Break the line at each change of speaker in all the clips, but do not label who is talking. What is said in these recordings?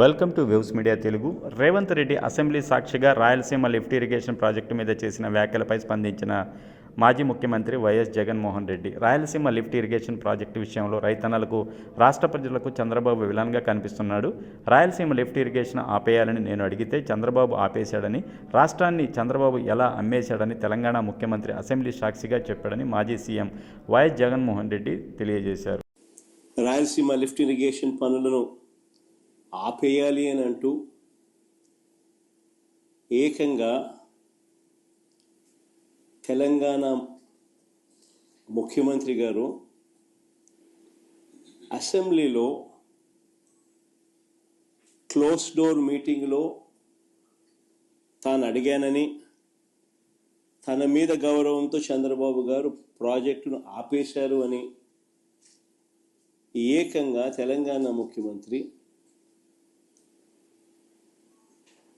Welcome to views media Telugu. Revanth Reddy assembly సాక్షిగా Rayalaseema lift irrigation project మీద చేసిన వ్యాఖ్యలపై స్పందించిన మాజీ ముఖ్యమంత్రి YS Jaganmohan Reddy Rayalaseema lift irrigation project విషయంలో రైతన్నలకు రాష్ట్ర ప్రజలకు చంద్రబాబు విలన్గా కనిపిస్తున్నాడు. రాయలసీమ లిఫ్ట్ ఇరిగేషన్ ఆపేయాలని నేను అడిగితే చంద్రబాబు ఆపేశాడని రాష్ట్రాన్ని చంద్రబాబు ఎలా అమ్మేశాడని తెలంగాణ ముఖ్యమంత్రి అసెంబ్లీ సాక్షిగా చెప్పాడని మాజీ సీఎం వైఎస్ జగన్మోహన్ రెడ్డి తెలియజేశారు.
రాయలసీమ లిఫ్ట్ ఇరిగేషన్ పనులను ఆపేయాలి అని అంటూ ఏకంగా తెలంగాణ ముఖ్యమంత్రి గారు అసెంబ్లీలో క్లోజ్ డోర్ మీటింగ్లో తాను అడిగానని తన మీద గౌరవంతో చంద్రబాబు గారు ప్రాజెక్టును ఆపేశారు అని ఏకంగా తెలంగాణ ముఖ్యమంత్రి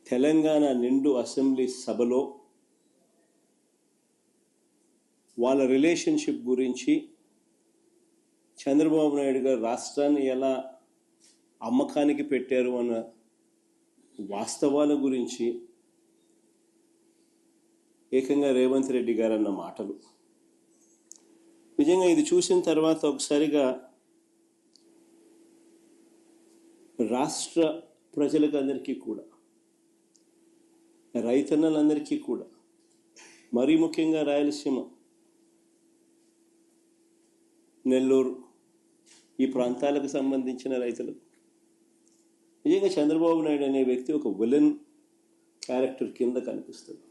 తెలంగాణ నిండు అసెంబ్లీ సభలో వాళ్ళ రిలేషన్షిప్ గురించి చంద్రబాబు నాయుడు గారు రాష్ట్రాన్ని ఎలా అమ్మకానికి పెట్టారు అన్న వాస్తవాల గురించి ఏకంగా రేవంత్ రెడ్డి గారు అన్న మాటలు. నిజంగా ఇది చూసిన తర్వాత ఒకసారిగా రాష్ట్ర ప్రజలకు అందరికీ కూడా రైతన్నలందరికీ కూడా మరీ ముఖ్యంగా రాయలసీమ నెల్లూరు ఈ ప్రాంతాలకు సంబంధించిన రైతులకు. నిజంగా చంద్రబాబు నాయుడు అనే వ్యక్తి ఒక విలన్ క్యారెక్టర్ కింద కనిపిస్తుంది